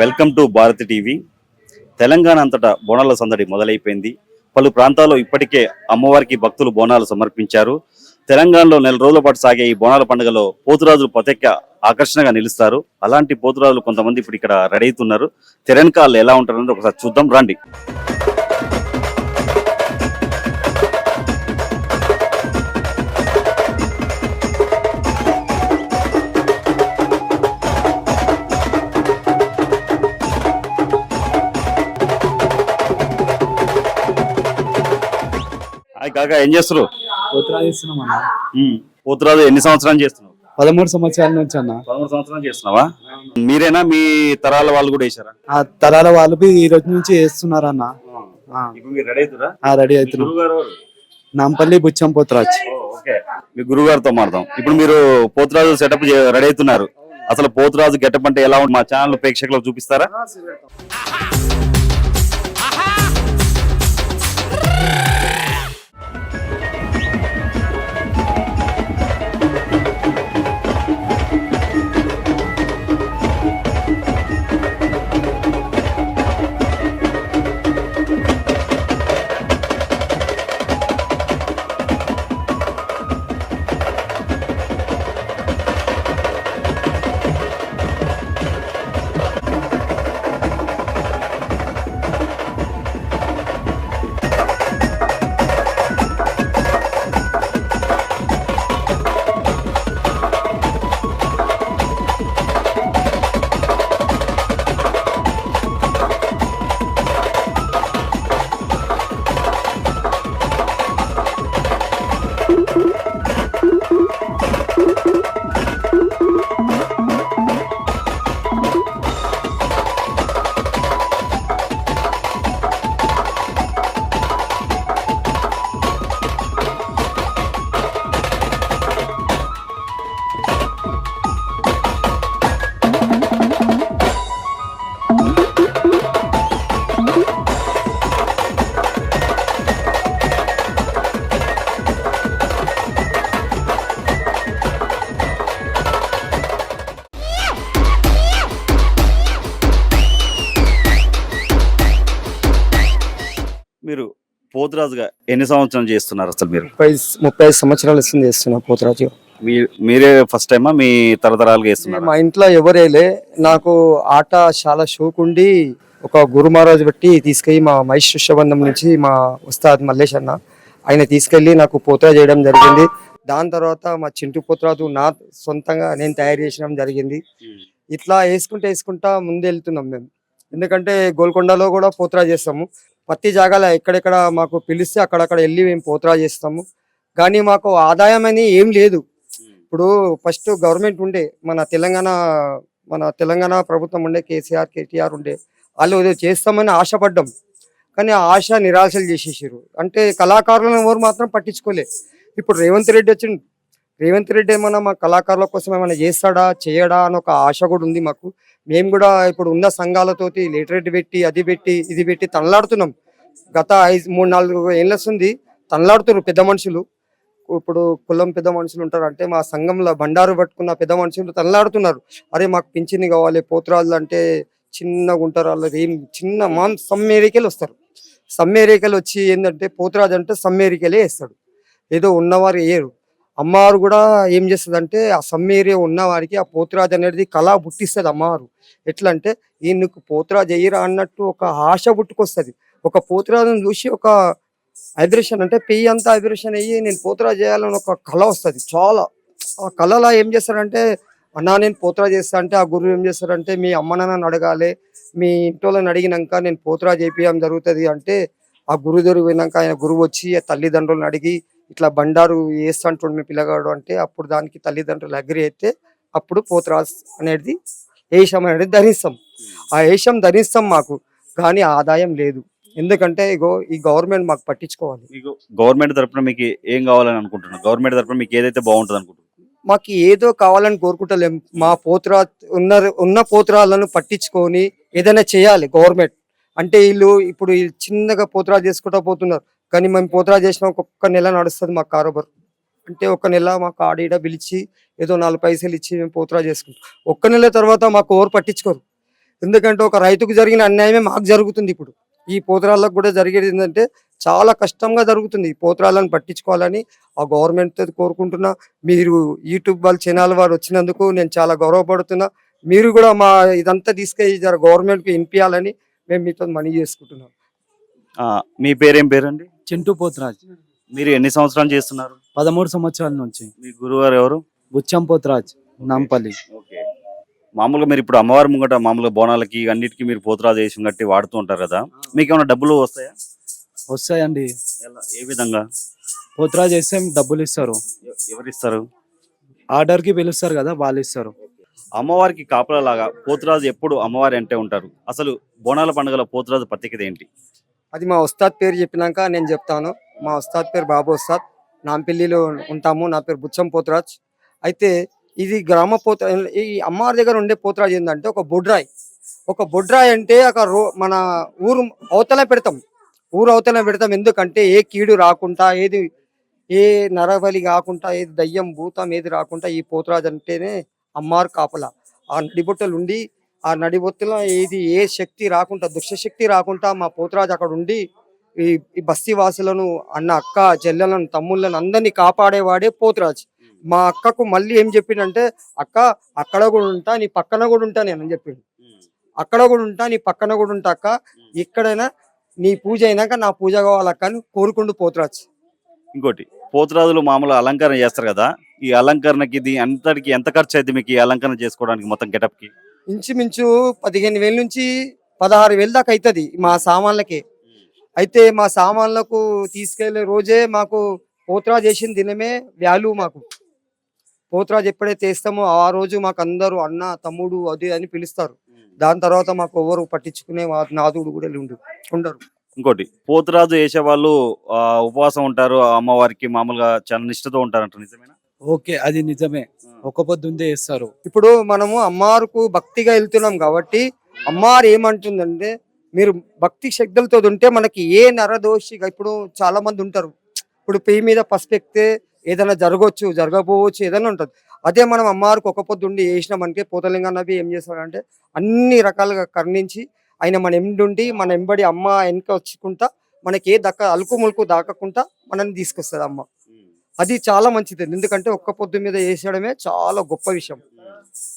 Welcome to Bharati TV. Telangana అంతటా బోనాల సందడి మొదలైపోయింది. పలు ప్రాంతాల్లో ఇప్పటికే అమ్మవారికి భక్తులు బోనాలు సమర్పించారు. తెలంగాణలో నెల రోజుల పాటు సాగే ఈ బోనాల పండుగలో పోతురాజులు ప్రత్యేక ఆకర్షణగా నిలుస్తారు. అలాంటి పోతురాజులు కొంతమంది ఇప్పుడు ఇక్కడ రెడీ అవుతున్నారు. తెలంగాణలో ఎలా ఉంటారనేది ఒకసారి చూద్దాం. రండి. కాకా ఏం చేస్తారు ఇస్తున్నాం అన్న. పోతురాజు ఎన్ని సంవత్సరాలు చేస్తున్నావు? పదమూడు సంవత్సరాల నుంచి అన్న. పదమూడు సంవత్సరాలు చేస్తున్నావా? మీరేనా? మీ తరాల వాళ్ళు కూడా వేసారా ఆ తరాల వాళ్ళు ఈ రోజు నుంచి వేస్తున్నారు అన్న. ఆ, ఇప్పుడు మీరు రెడీ అవుతురా రెడీ అవుతున్నాం? నాంపల్లి బుచ్చం పోతురాజ్. మీ గురుగారితో మాడదాం ఇప్పుడు మీరు పోతురాజు సెటప్ రెడీ అవుతున్నారు. అసలు పోతురాజు గెటప్ అంటే ఎలా ఉంటుంది మా ఛానల్ ప్రేక్షకులకు చూపిస్తారా? పోతురాజుగా ఎన్ని సంవత్సరాలు చేస్తున్నారు అసలు మీరు? ముప్పై ముప్పై ఐదు సంవత్సరాలు వస్తుంది చేస్తున్నా పోతరాజు. మీ- మీరే ఫస్ట్ టైమా మీ తరతరాలుగా చేస్తున్నారు? మా ఇంట్లో ఎవరేలే నాకు ఆట చాలా షోక్ ఉండి ఒక గురు మహారాజు పెట్టి తీసుకెళ్ళి మా మహేష్ శిష్యబంధం నుంచి మా ఉస్తాద్ మల్లేష్ అన్న ఆయన తీసుకెళ్ళి నాకు పోతరా చేయడం జరిగింది. దాని తర్వాత మా చింటూ పోతరాజు నా సొంతంగా నేను తయారు చేయడం జరిగింది. ఇట్లా వేసుకుంటూ వేసుకుంటా ముందు వెళ్తున్నాం మేము. ఎందుకంటే గోల్కొండలో కూడా పోతరా చేస్తాము. ప్రతి జాగాలో ఎక్కడెక్కడ మాకు పిలిస్తే అక్కడక్కడ వెళ్ళి మేము పోతరా చేస్తాము. కానీ మాకు ఆదాయం అని ఏం లేదు. ఇప్పుడు ఫస్ట్ గవర్నమెంట్ ఉండే మన తెలంగాణ మన తెలంగాణ ప్రభుత్వం ఉండే కేసీఆర్ కేటీఆర్ ఉండే వాళ్ళు ఏదో చేస్తామని ఆశపడ్డాం. కానీ ఆ ఆశ నిరాశలు చేసేసారు అంటే కళాకారులను ఎవరు మాత్రం పట్టించుకోలే. ఇప్పుడు రేవంత్ రెడ్డి వచ్చిండు. రేవంత్ రెడ్డి ఏమైనా మా కళాకారుల కోసం ఏమైనా చేస్తాడా చేయడా అని ఒక ఆశ కూడా ఉంది మాకు. మేము కూడా ఇప్పుడు ఉన్న సంఘాలతోటి లిటరేట్ పెట్టి అది పెట్టి ఇది పెట్టి తనలాడుతున్నాం. గత ఐదు మూడు నాలుగు ఏళ్ళస్తుంది తనలాడుతున్నారు పెద్ద మనుషులు. ఇప్పుడు కులం పెద్ద మనుషులు ఉంటారు అంటే మా సంఘంలో బండారు పట్టుకున్న పెద్ద మనుషులు తనలాడుతున్నారు. అరే మాకు పింఛని కావాలి పోతురాళ్ళు అంటే చిన్నగా ఉంటారు వాళ్ళది ఏం చిన్న మా సమ్మేరికలు వస్తారు. సమ్మేరికలు వచ్చి ఏంటంటే పోతురాజు అంటే సమ్మేరికలే వేస్తాడు. ఏదో ఉన్నవారు వేయరు. అమ్మవారు కూడా ఏం చేస్తుంది అంటే ఆ సమ్మేరియా ఉన్నవారికి ఆ పోతురాజు అనేది కళ పుట్టిస్తుంది అమ్మవారు. ఎట్లా అంటే ఈయనకు పోతురాజు అయ్యరా అన్నట్టు ఒక ఆశ పుట్టుకొస్తుంది. ఒక పోతురాజును చూసి ఒక వైబ్రేషన్ అంటే పెయ్యి అంతా వైబ్రేషన్ అయ్యి నేను పోతురాజు చేయాలని ఒక కళ వస్తుంది చాలా. ఆ కళలో ఏం చేస్తారంటే అన్నా నేను పోతురా చేస్తా అంటే ఆ గురువు ఏం చేస్తారంటే మీ అమ్మ నాన్నని అడగాలి. మీ ఇంట్లోని అడిగినాక నేను పోతురా చేయడం జరుగుతుంది అంటే ఆ గురువు దగ్గర పోయినాక ఆయన గురువు వచ్చి ఆ తల్లిదండ్రులను అడిగి ఇట్లా బండారు వేస్తుంటాడు మీ పిల్లగాడు అంటే అప్పుడు దానికి తల్లిదండ్రులు అగ్రి అయితే అప్పుడు పోతురాజ్ అనేది ఏషం అనేది ధరిస్తాం. ఆ ఏషం ధరిస్తాం మాకు కానీ ఆదాయం లేదు. ఎందుకంటే ఇగో ఈ గవర్నమెంట్ మాకు పట్టించుకోవాలి. మీకు గవర్నమెంట్ తరపున మీకు ఏం కావాలని అనుకుంటున్నారు? గవర్నమెంట్ తరపున మీకు ఏదైతే బాగుంటుంది అనుకుంటున్నారు? మాకు ఏదో కావాలని కోరుకుంటలేం. మా పోతురా ఉన్న ఉన్న పోతురాలను పట్టించుకొని ఏదైనా చేయాలి గవర్నమెంట్. అంటే వీళ్ళు ఇప్పుడు చిన్నగా పోతురా చేసుకుంటా పోతున్నారు. కానీ మేము పోతరా చేసిన ఒక్క నెల నడుస్తుంది మా కారోబార్. అంటే ఒక నెల మాకు ఆడీడ పిలిచి ఏదో నాలుగు పైసలు ఇచ్చి మేము పోతరా చేసుకుంటాం. ఒక్క నెల తర్వాత మాకు ఓవర్ పట్టించుకోరు. ఎందుకంటే ఒక రైతుకు జరిగిన అన్యాయమే మాకు జరుగుతుంది ఇప్పుడు. ఈ పోతరాళ్ళకు కూడా జరిగేది ఏంటంటే చాలా కష్టంగా జరుగుతుంది ఈ పోతరాలను పట్టించుకోవాలని ఆ గవర్నమెంట్తో కోరుకుంటున్నా. మీరు యూట్యూబ్ వాళ్ళ ఛానల్ వారు వచ్చినందుకు నేను చాలా గౌరవపడుతున్నా. మీరు కూడా మా ఇదంతా తీసుకెళ్ళి జర గవర్నమెంట్కి వినిపించాలని మేము మీతో మనీ చేసుకుంటున్నాం. మీ పేరేం పేరండి? చింటూ పోతురాజ్. మీరు ఎన్ని సంవత్సరాలు చేస్తున్నారు? పదమూడు సంవత్సరాల నుంచి. మీ గురువారు ఎవరు? బుచ్చం పోతురాజ్ నాంపల్లి. ఓకే. మామూలుగా మీరు ఇప్పుడు అమ్మవారి ముంగట మామూలుగా బోనాలకి అన్నిటికీ మీరు పోతురాజు వేసి కట్టి వాడుతూ ఉంటారు కదా. మీకు ఏమైనా డబ్బులు వస్తాయా? వస్తాయండి. ఏ విధంగా? పోతురాజ్ వేస్తే డబ్బులు ఇస్తారు. ఎవరు ఇస్తారు ఆర్డర్కి పిలుస్తారు కదా వాళ్ళు ఇస్తారు. అమ్మవారికి కాపలా లాగా పోతురాజు ఎప్పుడు అమ్మవారి అంటే ఉంటారు. అసలు బోనాల పండుగలో పోతురాజు ప్రత్యేకత ఏంటి? అది మా ఉస్తాద్ పేరు చెప్పినాక నేను చెప్తాను. మా ఉస్తాద్ పేరు బాబు ఉస్తాద్. నాంపల్లిలో ఉంటాము. నా పేరు బుచ్చం పోతురాజ్. అయితే ఇది గ్రామ పోత ఈ అమ్మవారి దగ్గర ఉండే పోతురాజ్ ఏంటంటే ఒక బొడ్రాయి. ఒక బొడ్రాయి అంటే ఒక రో మన ఊరు అవతల పెడతాం. ఊరు అవతల పెడతాం. ఎందుకంటే ఏ కీడు రాకుండా ఏది ఏ నరబలి కాకుండా ఏది దయ్యం భూతం ఏది రాకుండా ఈ పోతురాజు అంటేనే అమ్మారు కాపల. ఆ నడిబొట్టలు ఉండి ఆ నడిబొత్తులో ఏది ఏ శక్తి రాకుండా దుష్టశక్తి రాకుండా మా పోతురాజు అక్కడ ఉండి ఈ ఈ బస్తీవాసులను అన్న అక్క చెల్లెలను తమ్ముళ్ళను అందరినీ కాపాడేవాడే పోతురాజు. మా అక్కకు మళ్ళీ ఏం చెప్పిండంటే అక్క అక్కడ కూడా ఉంటా నీ పక్కన కూడా ఉంటా నేను అని చెప్పిండు. అక్కడ కూడా ఉంటా నీ పక్కన కూడా ఉంటా అక్క. ఎక్కడైనా నీ పూజ అయినాక నా పూజ కావాలక్క అని కోరుకుంటూ పోతురాజు. ఇంకోటి పోతురాజులు మామూలు అలంకరణ చేస్తారు కదా. ఈ అలంకరణకి ఇది అంతటికి ఎంత ఖర్చు అయితే మీకు ఈ అలంకరణ చేసుకోవడానికి మొత్తం గెటప్కి ఇంచుమించు పదిహేను వేల నుంచి పదహారు వేల దాకా అవుతుంది మా సామాన్లకి. అయితే మా సామాన్లకు తీసుకెళ్ళే రోజే మాకు పోత్రా చేసిన దినమే వాల్యూ మాకు. పోత్రాజ్ ఎప్పుడైతే వేస్తామో ఆ రోజు మాకు అందరూ అన్న తమ్ముడు అది అని పిలుస్తారు. దాని తర్వాత మాకు ఎవరు పట్టించుకునే నాదుడు కూడా ఉండు ఉండరు. ఇంకోటి పోతురాజు వేసే వాళ్ళు ఆ, ఉపవాసం ఉంటారు ఆ అమ్మవారికి మామూలుగా చాలా నిష్ఠతో ఉంటారంట నిజమేనా? ఓకే అది నిజమే. ఒక పొద్దుందే వేస్తారు ఇప్పుడు మనము అమ్మారుకు భక్తిగా వెళ్తున్నాం కాబట్టి అమ్మారు ఏమంటుందంటే మీరు భక్తి శక్తులతో ఉంటే మనకి ఏ నరదోషిగా ఇప్పుడు చాలా మంది ఉంటారు. ఇప్పుడు పెయ్యి మీద పసుపెక్తే ఏదైనా జరగవచ్చు జరగపోవచ్చు ఏదైనా ఉంటుంది. అదే మనం అమ్మవారికి ఒక పొద్దుండి వేసినామంటే పోతలింగ నబి ఏం చేస్తాడంటే అన్ని రకాలుగా కర్ణించి ఆయన మన ఎండుండి మన ఎంబడి అమ్మ వెనక వచ్చుకుంటా మనకి ఏ దక్క అలుకు ములుకు దాకకుండా మనల్ని తీసుకొస్తుంది అమ్మ అది చాలా మంచిది. ఎందుకంటే ఒక్క పొద్దు మీద వేసేయడమే చాలా గొప్ప విషయం.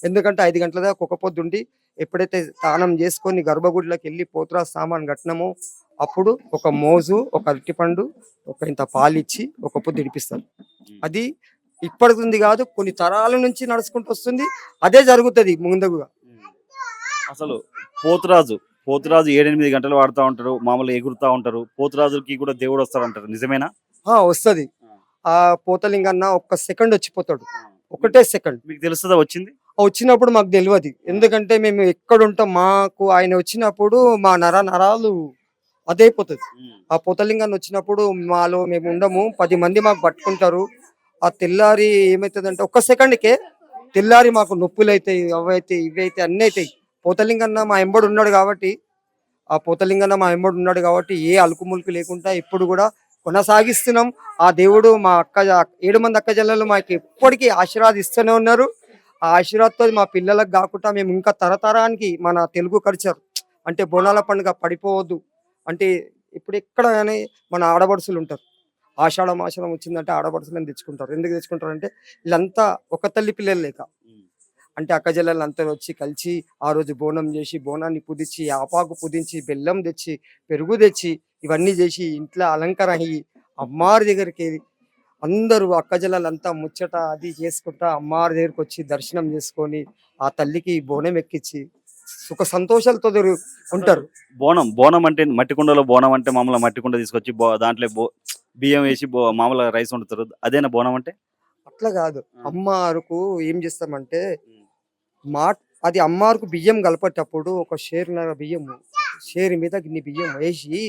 ఎందుకంటే ఐదు గంటల దాకా ఒక పొద్దు ఉండి ఎప్పుడైతే స్నానం చేసుకొని గర్భగుడిలోకి వెళ్ళి పోతురా సామాన్ కట్టినామో అప్పుడు ఒక మోజు ఒక అరటిపండు ఒక ఇంత పాలిచ్చి ఒక పొద్దు ఇడిపిస్తారు. అది ఇప్పటిది కాదు కొన్ని తరాల నుంచి నడుచుకుంటూ వస్తుంది. అదే జరుగుతుంది ముందుగా. అసలు పోతురాజు పోతురాజు ఏడెనిమిది గంటలు వాడుతూ ఉంటారు మామూలుగా ఎగురుతా ఉంటారు. పోతురాజుకి కూడా దేవుడు వస్తాడు అంటారు నిజమేనా వస్తుంది. ఆ పోతలింగన్న ఒక్క సెకండ్ వచ్చిపోతాడు. ఒకటే సెకండ్. మీకు తెలుస్తుందా వచ్చింది? వచ్చినప్పుడు మాకు తెలియదు ఎందుకంటే మేము ఎక్కడ ఉంటాం మాకు ఆయన వచ్చినప్పుడు మా నర నరాలు అదైపోతుంది. ఆ పొతలింగాన్ని వచ్చినప్పుడు మాలో మేము ఉండము పది మంది మాకు పట్టుకుంటారు. ఆ తెల్లారి ఏమవుతుందంటే ఒక్క సెకండ్కే తెల్లారి మాకు నొప్పులు అవుతాయి అవి అవుతాయి ఇవి అయితే అన్నీ అవుతాయి పోతలింగన్న మా ఎంబడి ఉన్నాడు కాబట్టి ఆ పోతలింగన్న మా ఎంబడి ఉన్నాడు కాబట్టి ఏ అలుకు ములుకు లేకుండా ఇప్పుడు కూడా కొనసాగిస్తున్నాం. ఆ దేవుడు మా అక్క ఏడు మంది అక్క జల్లలు మాకు ఎప్పటికీ ఆశీర్వాదిస్తూనే ఉన్నారు. ఆ ఆశీర్వాదంతో మా పిల్లలకు కాకుండా మేము ఇంకా తరతరానికి మన తెలుగు కల్చర్ అంటే బోనాల పండుగ పడిపోవద్దు. అంటే ఇప్పుడు ఎక్కడ కానీ మన ఆడబడుసులు ఉంటారు. ఆషాఢ మాసం వచ్చిందంటే ఆడపడుచులను తెచ్చుకుంటారు. ఎందుకు తెచ్చుకుంటారు అంటే వీళ్ళంతా ఒక తల్లి పిల్లలు లేక. అంటే అక్క అంతా వచ్చి కలిసి ఆ రోజు బోనం చేసి బోనాన్ని పుదించి ఆపాకు పుదించి బెల్లం తెచ్చి పెరుగు తెచ్చి ఇవన్నీ చేసి ఇంట్లో అలంకరణ అయ్యి అమ్మారి దగ్గరికి అందరూ అక్క చెల్లెలంతా ముచ్చట అది చేసుకుంటా అమ్మారి దగ్గరికి వచ్చి దర్శనం చేసుకొని ఆ తల్లికి బోనం ఎక్కించి సుఖ సంతోషాలతో ఉంటారు. బోనం బోనం అంటే మట్టి కుండలో బోనం అంటే మామూలుగా మట్టి కుండ తీసుకొచ్చి దాంట్లో బో- బియ్యం వేసి మామూలుగా రైస్ వండుతారు. అదేనా బోనం అంటే? అట్లా కాదు. ఆ. అమ్మారుకు ఏం చేస్తామంటే మా అది అమ్మారుకు బియ్యం కలపేటప్పుడు ఒక షేర్నర బియ్యం షేర్ మీద గిన్ని బియ్యం వేసి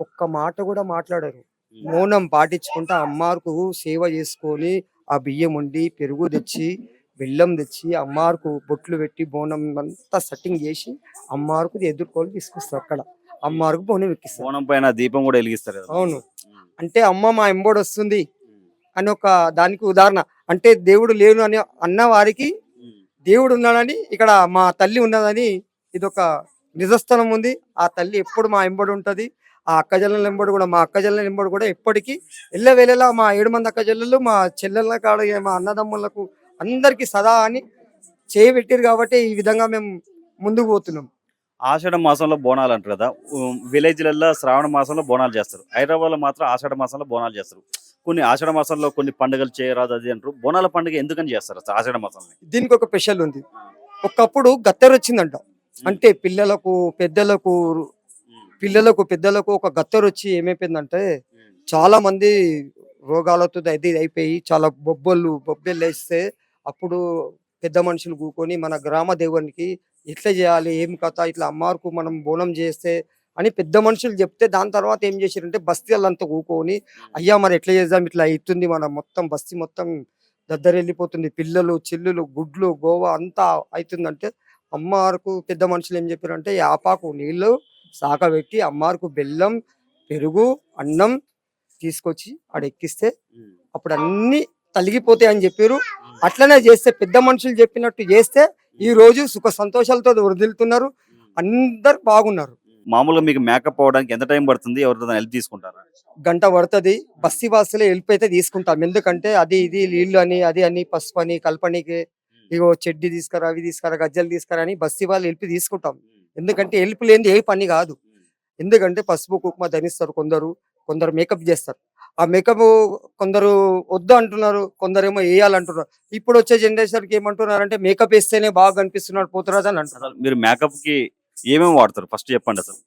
ఒక్క మాట కూడా మాట్లాడారు. మౌనం పాటించుకుంటా అమ్మారుకు సేవ చేసుకొని ఆ బియ్యం వండి పెరుగు తెచ్చి బెల్లం తెచ్చి అమ్మారుకు బొట్లు పెట్టి బోనం అంతా సెట్టింగ్ చేసి అమ్మారుకు ఎదుర్కొని తీసుకొస్తారు అక్కడ. అమ్మారుకు బోనం ఎక్కిస్తారు. బోనం పైన దీపం కూడా వెలిగిస్తారు. అవును. అంటే అమ్మ మా ఎంబోడు వస్తుంది అని ఒక దానికి ఉదాహరణ. అంటే దేవుడు లేను అని అన్న వారికి దేవుడు ఉన్నాడని ఇక్కడ మా తల్లి ఉన్నదని ఇదొక నిజస్థలం ఉంది. ఆ తల్లి ఎప్పుడు మా ఎంబడి ఉంటది? ఆ అక్క చెల్లెల ఎంబడి కూడా మా అక్క చెల్లెల ఎంబడి కూడా ఎప్పటికీ ఎల్లవేళలా మా ఏడు మంది అక్క చెల్లెలు మా చెల్లెల కాడ మా అన్నదమ్ములకు అందరికి సదా అని చేయబెట్టారు కాబట్టి ఈ విధంగా మేము ముందుకు పోతున్నాం. ఆషాఢ మాసంలో బోనాలు అంటారు కదా. విలేజ్లలో శ్రావణ మాసంలో బోనాలు చేస్తారు. హైదరాబాద్లో మాత్రం ఆషాఢ మాసంలో బోనాలు చేస్తారు. కొన్ని ఆషాఢ మాసంలో కొన్ని పండుగలు చేయరాదు అది అంటారు. బోనాల పండుగ ఎందుకని చేస్తారు ఆషాఢ మాసంలో? దీనికి ఒక స్పెషల్ ఉంది. ఒకప్పుడు గత్తెర వచ్చిందంట అంటే పిల్లలకు పెద్దలకు పిల్లలకు పెద్దలకు ఒక గత్తెర వచ్చి ఏమైపోయిందంటే చాలా మంది రోగాలతో అది అయిపోయి చాలా బొబ్బలు బొబ్బెలు వేస్తే అప్పుడు పెద్ద మనుషులు కూకొని మన గ్రామ దేవునికి ఎట్లా చేయాలి ఏం కథ ఇట్లా అమ్మారుకు మనం బోనం చేస్తే అని పెద్ద మనుషులు చెప్తే దాని తర్వాత ఏం చేశారంటే బస్తీలంతా కూకొని అయ్యా మరి ఎట్లా చేద్దాం ఇట్లా అవుతుంది మన మొత్తం బస్తీ మొత్తం దద్దరెళ్ళిపోతుంది పిల్లలు చిల్లులు గుడ్లు గోవా అంతా అవుతుందంటే అమ్మారుకు పెద్ద మనుషులు ఏం చెప్పారంటే యాపాకు నీళ్ళు సాకబెట్టి అమ్మారుకు బెల్లం పెరుగు అన్నం తీసుకొచ్చి ఆడ ఎక్కిస్తే అప్పుడు అన్ని తలిగిపోతాయి అని చెప్పారు అట్లనే చేస్తే పెద్ద మనుషులు చెప్పినట్టు చేస్తే ఈ రోజు సుఖ సంతోషాలతో వదిలుతున్నారు అందరు బాగున్నారు. మామూలుగా మీకు మేకప్ అవ్వడానికి ఎంత టైం పడుతుంది? ఎవరితో హెల్ప్ తీసుకుంటారా? గంట పడుతుంది. బస్తీ వాసులే వెళ్ళిపోయి అయితే తీసుకుంటాం. ఎందుకంటే అది ఇది నీళ్ళు అని అది అని పసుపు అని కలపనికి ఇగో చెడ్డి తీసుకురా అవి తీసుకురా గజ్జలు తీసుకురా అని బస్తీ వాళ్ళు వెళ్ళి తీసుకుంటాం. ఎందుకంటే హెల్ప్ లేనిది ఏ పని కాదు. ఎందుకంటే పసుపు కుంకుమ ధరిస్తారు కొందరు కొందరు మేకప్ చేస్తారు. ఆ మేకప్ కొందరు వద్దు అంటున్నారు కొందరేమో వేయాలంటున్నారు. ఇప్పుడు వచ్చే జనరేషన్కి ఏమంటున్నారు అంటే మేకప్ వేస్తేనే బాగా కనిపిస్తున్నాడు పోతురాజు అని అంటారు. మీరు మేకప్కి ఏమేమి వాడతారు? ఫస్ట్ చెప్పండి అసలు.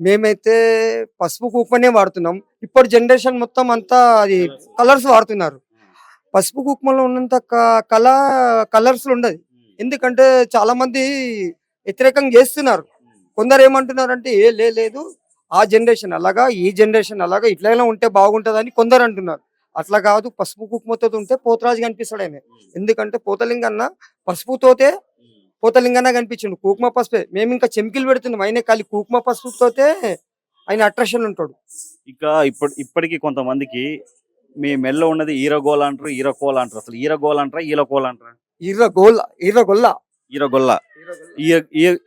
మేమైతే పసుపు కుంకుమనే వాడుతున్నాం. ఇప్పుడు జనరేషన్ మొత్తం అంతా అది కలర్స్ వాడుతున్నారు. పసుపు కుంకుమలో ఉన్నంత కల కలర్స్ ఉండదు. ఎందుకంటే చాలా మంది వ్యతిరేకంగా చేస్తున్నారు. కొందరు ఏమంటున్నారు అంటే ఏ లేదు. ఆ జనరేషన్ అలాగా ఈ జనరేషన్ అలాగా ఇట్లైనా ఉంటే బాగుంటదని కొందరు అంటున్నారు. అట్లా కాదు పసుపు కుంకుమతో ఉంటే పోతరాజు కనిపిస్తాడు ఆయన. ఎందుకంటే పోతలింగన్న పసుపుతోతే పోతలింగన్న కనిపించిండు. కుంకుమ పసుపే. మేము ఇంకా చెమికిలు పెడుతున్నాం. ఆయన ఖాళీ కుంకుమ పసుపుతోతే ఆయన అట్రాక్షన్ ఉంటాడు. ఇంకా ఇప్పటి ఇప్పటికి కొంతమందికి మీ మెల్లో ఉన్నది ఈరగోల అంటారు ఈరకోల అంటారు. అసలు ఈరగోల అంటారా ఈరకోల అంటారా? ఇర్ర గోల్ల ఇర్ర గొల్ల ఈరగొల్ల.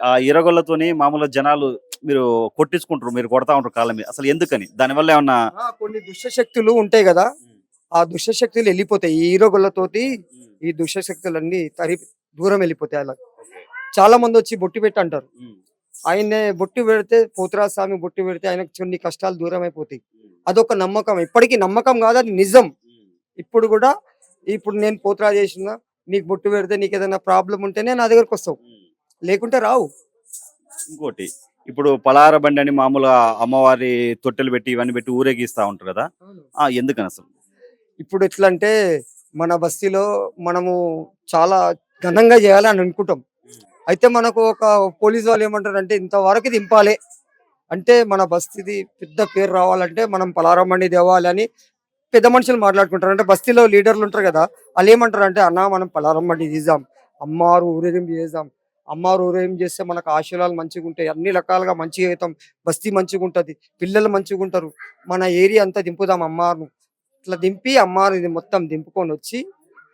ఆ ఈరగొల్లతోని మామూలుగా జనాలు మీరు కొట్టించుకుంటారు మీరు కొడతా ఉంటారు కాళ్ళ మీద. అసలు ఎందుకని? దానివల్ల ఏమన్నా కొన్ని దుష్ట శక్తులు ఉంటాయి కదా. ఆ దుష్ట శక్తులు వెళ్ళిపోతాయి. ఈ హీరో గొల్లతోటి ఈ దుష్ట శక్తులన్నీ తరి దూరం వెళ్ళిపోతాయి అలా. చాలా మంది వచ్చి బొట్టి పెట్టి అంటారు ఆయన్నే బొట్టి పెడితే పోతురాజు స్వామి బొట్టి పెడితే ఆయనకు కొన్ని కష్టాలు దూరం అయిపోతాయి అదొక నమ్మకం. ఇప్పటికీ నమ్మకం కాదు అది నిజం. ఇప్పుడు కూడా ఇప్పుడు నేను పోతురాజు చేసిన నీకు బొట్టు పెడితే నీకు ఏదైనా ప్రాబ్లం ఉంటేనే నా దగ్గరకు వస్తావు. లేకుంటే రావు. ఇంకోటి ఇప్పుడు పలార బండి అని మామూలుగా అమ్మవారి తొట్టెలు పెట్టి ఇవన్నీ పెట్టి ఊరేగిస్తా ఉంటారు కదా? ఆ ఎందుకని అసలు? ఇప్పుడు ఎట్లా అంటే మన బస్తీలో మనము చాలా ఘనంగా చేయాలని అనుకుంటాం. అయితే మనకు ఒక పోలీస్ వాళ్ళు ఏమంటారు అంటే ఇంతవరకు దింపాలి. అంటే మన బస్తీది పెద్ద పేరు రావాలంటే మనం పలారం బండి తేవాలి అని పెద్ద మనుషులు మాట్లాడుకుంటారు. అంటే బస్తీలో లీడర్లు ఉంటారు కదా వాళ్ళు ఏమంటారు అంటే అన్న మనం పలారం బండి తీద్దాం. అమ్మారు ఊరేగింపు చేద్దాం. అమ్మారు ఊరేగింపు చేస్తే మనకు ఆశీర్వాదాలు మంచిగా ఉంటాయి. అన్ని రకాలుగా మంచిగా అవుతాం. బస్తీ మంచిగా ఉంటుంది. పిల్లలు మంచిగా ఉంటారు. మన ఏరియా అంతా దింపుదాం అమ్మారును. ఇట్లా దింపి అమ్మారు ఇది మొత్తం దింపుకొని వచ్చి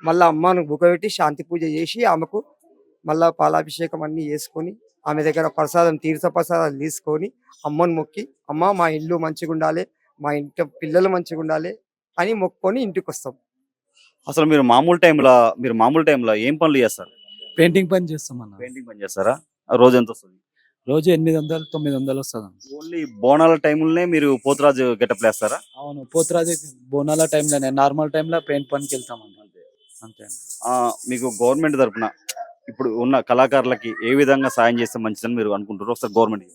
మళ్ళీ అమ్మను బుకబెట్టి శాంతి పూజ చేసి ఆమెకు మళ్ళా పాలాభిషేకం అన్ని చేసుకొని ఆమె దగ్గర ప్రసాదం తీర్థ ప్రసాదాలు తీసుకొని అమ్మను మొక్కి అమ్మ మా ఇల్లు మంచిగా ఉండాలి. మా ఇంట్లో పిల్లలు మంచిగా ఉండాలి. అని మొక్కుకొని ఇంటికి వస్తాం అసలు మీరు మామూలు టైంలో మీరు మామూలు టైంలో ఏం పనులు చేస్తారు? పెయింటింగ్ పని చేస్తాం అన్న. పెయింటింగ్ పని చేస్తారా? రోజు ఎంత వస్తుంది? రోజు ఎనిమిది వందలు తొమ్మిది వందలు వస్తుంది ఓన్లీ బోనాల టైంలోనే మీరు పోతురాజు గెటప్ వేస్తారా? అవును పోతురాజు బోనాల టైంలోనే నార్మల్ టైంలో పెయింట్ పనికి వెళ్తాం అన్న. అంతే. మీకు గవర్నమెంట్ తరపున ఇప్పుడు ఉన్న కళాకారులకి ఏ విధంగా సాయం చేస్తే మంచిదని మీరు అనుకుంటారు ఒకసారి గవర్నమెంట్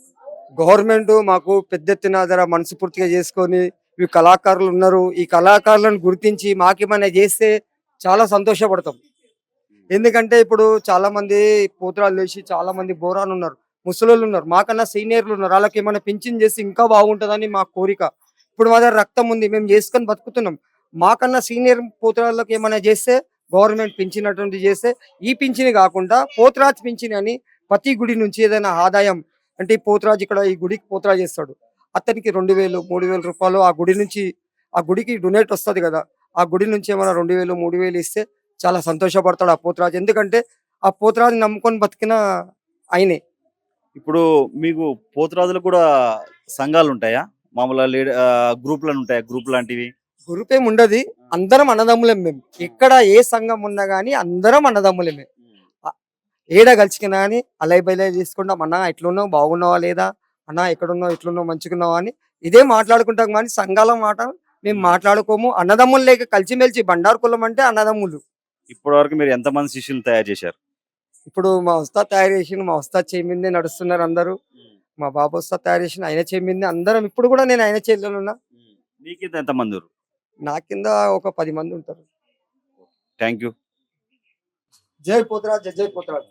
గవర్నమెంట్ మాకు పెద్ద ఎత్తున ధర మనస్ఫూర్తిగా చేసుకొని ఈ కళాకారులు ఉన్నారు. ఈ కళాకారులను గుర్తించి మాకేమైనా చేస్తే చాలా సంతోషపడతాం. ఎందుకంటే ఇప్పుడు చాలా మంది పోతురాలు వేసి చాలా మంది బోరాలు ఉన్నారు. ముసలోళ్ళు ఉన్నారు. మాకన్నా సీనియర్లు ఉన్నారు. వాళ్ళకి ఏమైనా పింఛన్ చేసి ఇంకా బాగుంటుందని మా కోరిక. ఇప్పుడు మా దగ్గర రక్తం ఉంది. మేము చేసుకొని బతుకుతున్నాం. మాకన్నా సీనియర్ పోతురాళ్ళకి ఏమైనా చేస్తే గవర్నమెంట్ పింఛన్ అటువంటి చేస్తే ఈ పింఛని కాకుండా పోతురాజ్ పింఛన్ అని ప్రతి గుడి నుంచి ఏదైనా ఆదాయం అంటే ఈ ఇక్కడ ఈ గుడికి పోతురాజు చేస్తాడు. అతనికి రెండు వేలు మూడు వేల రూపాయలు ఆ గుడి నుంచి ఆ గుడికి డొనేట్ వస్తది కదా. ఆ గుడి నుంచి ఏమైనా రెండు వేలు మూడు వేలు ఇస్తే చాలా సంతోషపడతాడు ఆ పోతురాజు. ఎందుకంటే ఆ పోతురాజు నమ్ముకొని బతికిన ఆయనే. ఇప్పుడు మీకు పోతురాజులు కూడా సంఘాలు ఉంటాయా? మామూలుగా లీడ గ్రూపులు ఉంటాయా? గ్రూప్ లాంటివి? గ్రూప్ ఏమి ఉండదు. అందరం అన్నదమ్ములం మేము ఎక్కడ ఏ సంఘం ఉన్నా గానీ అందరం అన్నదమ్ములమే. ఏడ కలిసికినా కానీ అలై బలై తీసుకుంటాం. అన్న ఎట్లున్నావు? బాగున్నావా లేదా? అన్న ఎక్కడున్నావు? ఎట్లున్నావు మంచిగున్నావా? అని ఇదే మాట్లాడుకుంటాం కానీ సంఘాల మాట మేము మాట్లాడుకోము. అన్నదమ్ములు లేక కలిసిమెలిసి బండారు కులం అంటే అన్నదమ్ములు. ఇప్పటి వరకు మీరు ఎంతమంది శిష్యులు తయారు చేశారు? ఇప్పుడు మా ఉస్తాద్ తయారు చేసిన మా ఉస్తాద్ చేమిందే నడుస్తున్నారు అందరూ. మా బాబు ఉస్తాద్ తయారు చేసిన ఆయన చేమిందే అందరం. ఇప్పుడు కూడా నేను ఆయన చేతిలో ఉన్నా. నీకు ఎంతమంది నా కింద ఒక పది మంది ఉంటారు. థ్యాంక్ యూ జై పోతరాజ్ జై పోతరాజ్.